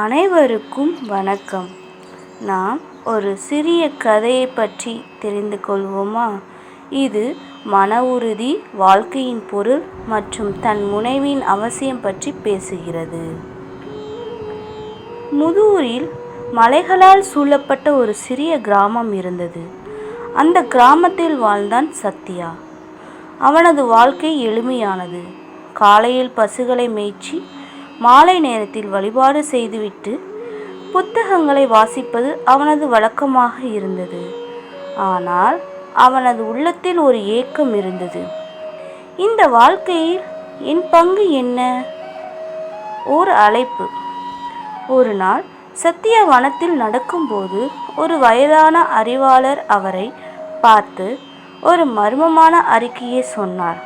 அனைவருக்கும் வணக்கம். நாம் ஒரு சிறிய கதையை பற்றி தெரிந்து கொள்வோமா? இது மன உறுதி வாழ்க்கையின் பொருள் மற்றும் தன் முனைவின் அவசியம் பற்றி பேசுகிறது. முதுவூரில் மலைகளால் சூழப்பட்ட ஒரு சிறிய கிராமம் இருந்தது. அந்த கிராமத்தில் வாழ்ந்தான் சத்யா. அவனது வாழ்க்கை எளிமையானது. காலையில் பசுகளை மேய்ச்சி மாலை நேரத்தில் வழிபாடு செய்துவிட்டு புத்தகங்களை வாசிப்பது அவனது வழக்கமாக இருந்தது. ஆனால் அவனது உள்ளத்தில் ஒரு ஏக்கம் இருந்தது. இந்த வாழ்க்கையில் என் பங்கு என்ன? ஒரு அழைப்பு. ஒரு நாள் சத்திய வனத்தில் நடக்கும்போது ஒரு வயதான அறிவாளர் அவரை பார்த்து ஒரு மர்மமான அறிக்கையை சொன்னார்.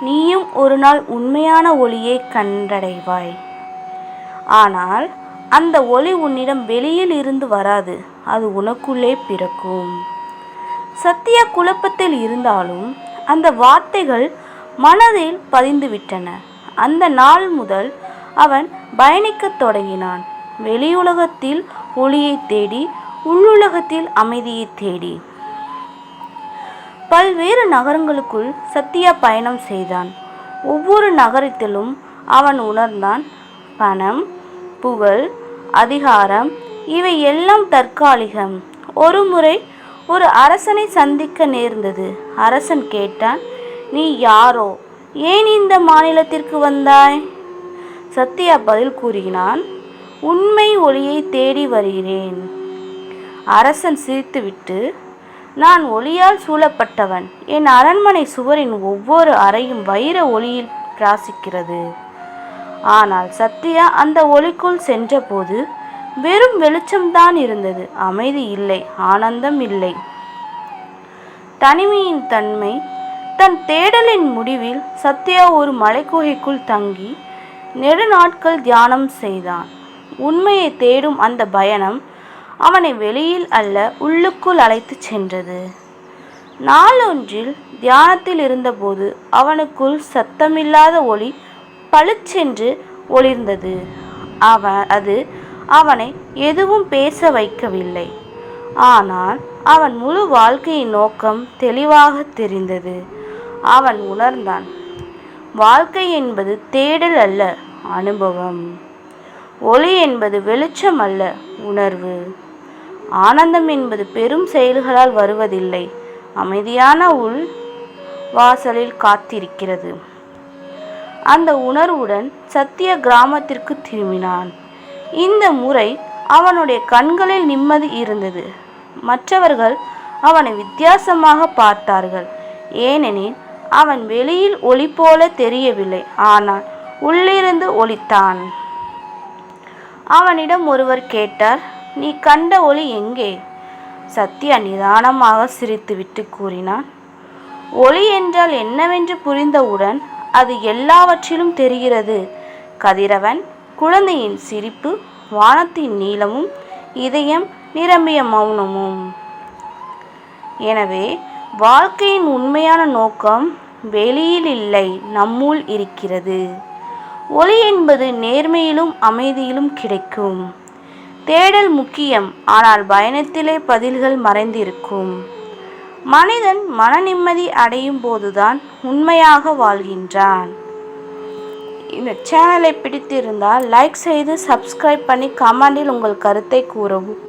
நீயும் ஒரு நாள் உண்மையான ஒளியை கண்டடைவாய். ஆனால் அந்த ஒளி உன்னிடம் வெளியில் இருந்து வராது அது உனக்குள்ளே பிறக்கும். சத்யா குழப்பத்தில் இருந்தாலும் அந்த வார்த்தைகள் மனதில் பதிந்துவிட்டன. அந்த நாள் முதல் அவன் பயணிக்கத் தொடங்கினான். வெளியுலகத்தில் ஒளியை தேடி உள்ளுலகத்தில் அமைதியை தேடி. பல்வேறு நகரங்களுக்குள் சத்யா பயணம் செய்தான். ஒவ்வொரு நகரத்திலும் அவன் உணர்ந்தான். பணம் புகழ் அதிகாரம் இவை எல்லாம் தற்காலிகம். ஒரு முறை ஒரு அரசனை சந்திக்க நேர்ந்தது. அரசன் கேட்டான் நீ யாரோ? ஏன் இந்த மாநிலத்திற்கு வந்தாய்? சத்யா பதில் கூறினான் உண்மை ஒளியை தேடி வருகிறேன். அரசன் சிரித்துவிட்டு நான் ஒளியால் சூழப்பட்டவன். என் அரண்மனை சுவரின் ஒவ்வொரு அறையும் வைர ஒளியில் பிராசிக்கிறது ஆனால் சத்யா அந்த ஒளிக்குள் சென்றபோது வெறும் வெளிச்சம்தான் இருந்தது. அமைதி இல்லை ஆனந்தம் இல்லை. தனிமையின் தன்மை. தன் தேடலின் முடிவில் சத்யா ஒரு மலைக்குகைக்குள் தங்கி நெடுநாட்கள் தியானம் செய்தான். உண்மையை தேடும் அந்த பயணம் அவனை வெளியில் அல்ல உள்ளுக்குள் அழைத்துச் சென்றது. நாளொன்றில் தியானத்தில் இருந்தபோது அவனுக்குள் சத்தமில்லாத ஒளி பளிச்சென்று ஒளிர்ந்தது. அவன் அது அவனை எதுவும் பேச வைக்கவில்லை. ஆனால் அவன் முழு வாழ்க்கையின் நோக்கம் தெளிவாக தெரிந்தது. அவன் உணர்ந்தான் வாழ்க்கை என்பது தேடல் அல்ல அனுபவம். ஒளி என்பது வெளிச்சம் அல்ல உணர்வு. ஆனந்தம் என்பது பெரும் செயல்களால் வருவதில்லை. அமைதியான உள் வாசலில் காத்திருக்கிறது. அந்த உணர்வுடன் சத்திய கிராமத்திற்கு திரும்பினான். இந்த முறை அவனுடைய கண்களில் நிம்மதி இருந்தது. மற்றவர்கள் அவனை வித்தியாசமாக பார்த்தார்கள். ஏனெனில் அவன் வெளியில் ஒளி போல தெரியவில்லை. ஆனால் உள்ளிருந்து ஒளித்தான் அவனிடம் ஒருவர் கேட்டார் நீ கண்ட ஒளி எங்கே? சத்யா நிதானமாக சிரித்துவிட்டு கூறினான். ஒளி என்றால் என்னவென்று புரிந்தவுடன் அது எல்லாவற்றிலும் தெரிகிறது. கதிரவன் குழந்தையின் சிரிப்பு வானத்தின் நீளமும் இதயம் நிரம்பிய மௌனமும். எனவே வாழ்க்கையின் உண்மையான நோக்கம் வெளியில் இல்லை நம்முள் இருக்கிறது. ஒளி என்பது நேர்மையிலும் அமைதியிலும் கிடைக்கும். தேடல் முக்கியம். ஆனால் பயணத்திலே பதில்கள் மறைந்திருக்கும். மனிதன் மன நிம்மதி அடையும் போதுதான் உண்மையாக வாழ்கின்றான். இந்த சேனலை பிடித்திருந்தால் லைக் செய்து சப்ஸ்கிரைப் பண்ணி கமெண்டில் உங்கள் கருத்தை கூறவும்.